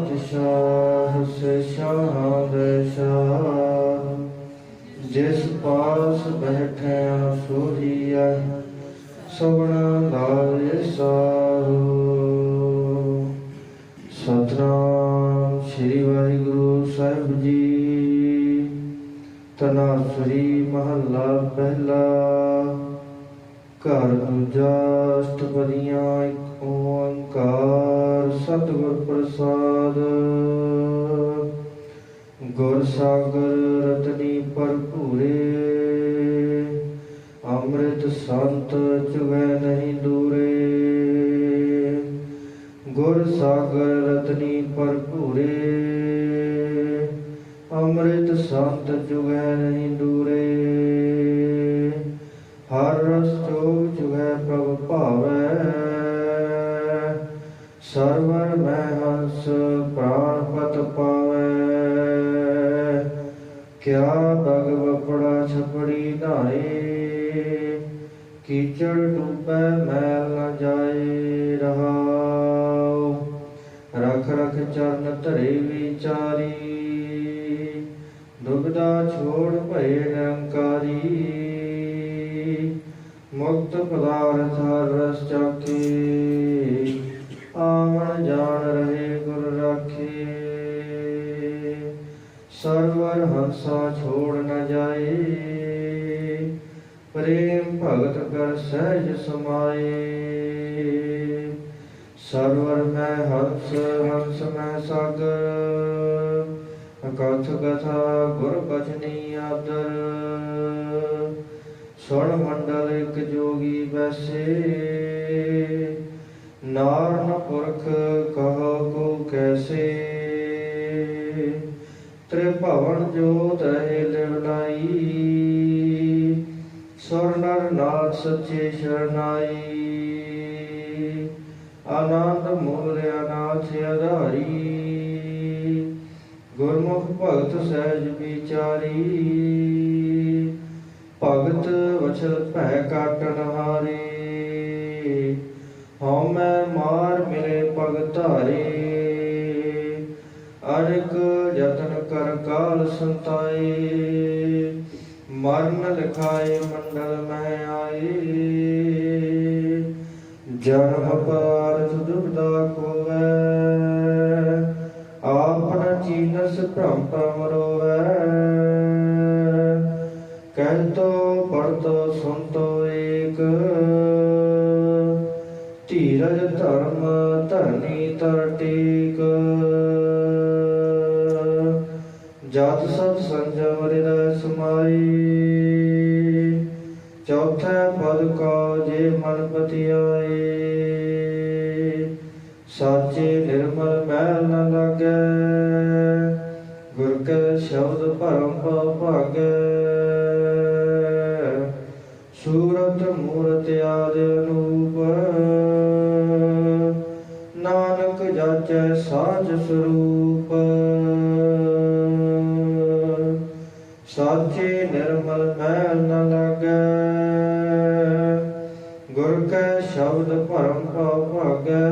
ਪਾਤਸ਼ਾਹ ਸੇ ਸ਼ਾਹਾਂ ਦੇ ਸ਼ਾਹ। ਜਿਸ ਪਾਸ ਬੈਠਿਆ ਸੋਹੀਆ ਸਭਨਾ ਲਾਏ ਸਾਹੂ। ਸਤਨਾਮ ਸ੍ਰੀ ਵਾਹਿਗੁਰੂ ਸਾਹਿਬ ਜੀ। ਤਨਾਸਰੀ ਮਹੱਲਾ ਪਹਿਲਾ। ਘਰ ਦੂਜਾ ਅਸ਼ਟਪਦੀਆਂ ਇੱਕ ਓੰਕਾਰ। ਸਤਿਗੁਰ ਪ੍ਰਸਾਦ। ਗੁਰ ਸਾਗਰ ਰਤਨੀ ਭਰਪੂਰੇ। ਅੰਮ੍ਰਿਤ ਸੰਤ ਚੁਗੈ ਨਹੀਂ ਦੂਰੇ। ਗੁਰ ਸਾਗਰ ਰਤਨੀ ਭਰਪੂਰੇ। ਅੰਮ੍ਰਿਤ ਸੰਤ ਚੁਗੈ ਨਹੀਂ ਦੂਰੇ। ਹਰ ਰਸ ਚੋਗ ਚੁਗੈ ਪ੍ਰਭ ਭਾਵੈ। ਸਰਵਰ ਮੈਂ ਹੰਸ ਪ੍ਰਾਨ ਪਤ ਪਾਵੈ। ਕਿਆ ਬਗ ਵਪੜਾ ਛਪੜੀ ਧਾਏ। ਕੀਚੜ ਡੂਬੈ ਮੈਲ ਨ ਜਾਏ ਰਹਾਉ। ਰਖ ਰਖ ਚਰਨ ਧਰੇ ਵਿਚਾਰੀ। ਦੁਬਦਾ ਛੋੜ ਭਏ ਨਿਰੰਕਾਰੀ। ਮੁਕਤ ਪਦਾਰਥ ਰਸ ਚਾਖੇ ਆਵਣ ਜਾਣ ਰਹੇ ਗੁਰ ਰਾਖੇ। ਸਰਵਰ ਹੰਸਾ ਛੋੜ ਨ ਜਾਏ। ਪ੍ਰੇਮ ਭਗਤ ਕਰ ਸਹਿਜ ਸਮਾਏ। ਸਰਵਰ ਮੈਂ ਹੰਸ ਹੰਸ ਮੈਂ ਸਗ। ਅਕਥ ਕਥਾ ਗੁਰ ਬਚਨੀ ਆਦਰ। ਸੁਣ ਮੰਡਲ ਇੱਕ ਜੋਗੀ ਬੈਸੇ। ਭਵਨ ਜੋਤ ਹੈ ਲਿਵਲਾਈ ਸੁਰ ਨਰ ਨਾਥ ਸੱਚੇ ਸ਼ਰਨਾਈ। ਆਨੰਦ ਮੂਲ ਅਨਾਥ ਆਧਾਰੀ ਗੁਰਮੁਖ ਭਗਤ ਸਹਿਜ ਵਿਚਾਰੀ। ਭਗਤ ਵਚਨ ਭੈ ਕਾਟਨ ਹਾਰੇ ਹਉ ਮੈਂ ਮਾਰ ਮਿਲੇ ਪਗ ਧਾਰੇ। ਅਨਕ ਕਾਲ ਸੰਤਾਏ, ਮਰਨ ਲਿਖਾਏ ਮੰਡਲ ਮੈਂ ਆਏ। ਜਨਮ ਪਾਰਥ ਦੁਬਦਾ ਕੋਵੈ ਆਪਨ ਚੀਨਸ ਭ੍ਰਮ ਭ੍ਰਮ ਰੋਵੈ ਕਹਿਤੋ ਪੜਤੋ ਸੁਨਤੋ ਏਕ, ਧੀਰਜ ਧਰਮ ਧਰਨੀ ਤਰ ਟੇਕ। ਜਤ ਸਤ ਸੰਜਮ ਹਿਰਦੈ ਸਮਾਈ, ਚੌਥੇ ਪਦ ਕਾ ਜੇ ਮਨ ਪਤਿਆਏ ਸਾਚੇ ਨਿਰਮਲ ਮੈਲ ਨ ਲਾਗੈ, ਗੁਰ ਕੇ ਸ਼ਬਦ ਭਰਮ ਭਾਗੈ। ਸੂਰਤ ਮੂਰਤ ਆਦਿ ਅਨੂਪ ਨਾਨਕ ਜਾਚੈ ਸਾਚ ਸਰੂਪ। ਸਾਚੇ ਨਿਰਮਲ ਮੈਲ ਨ ਲਾਗੈ। ਗੁਰ ਕੈ ਸ਼ਬਦ ਭਰਮ ਭਉ ਭਾਗੈ।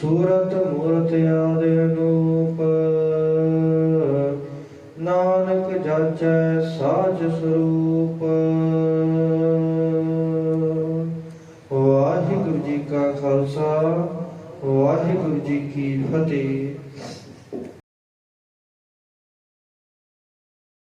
ਸੂਰਤ ਮੂਰਤ ਆਦ ਅਨੂਪ। ਨਾਨਕ ਜਾਚੈ ਸਾਚ ਸਰੂਪ। ਵਾਹਿਗੁਰੂ ਜੀ ਕਾ ਖਾਲਸਾ, ਵਾਹਿਗੁਰੂ ਜੀ ਕੀ ਫਤਿਹ।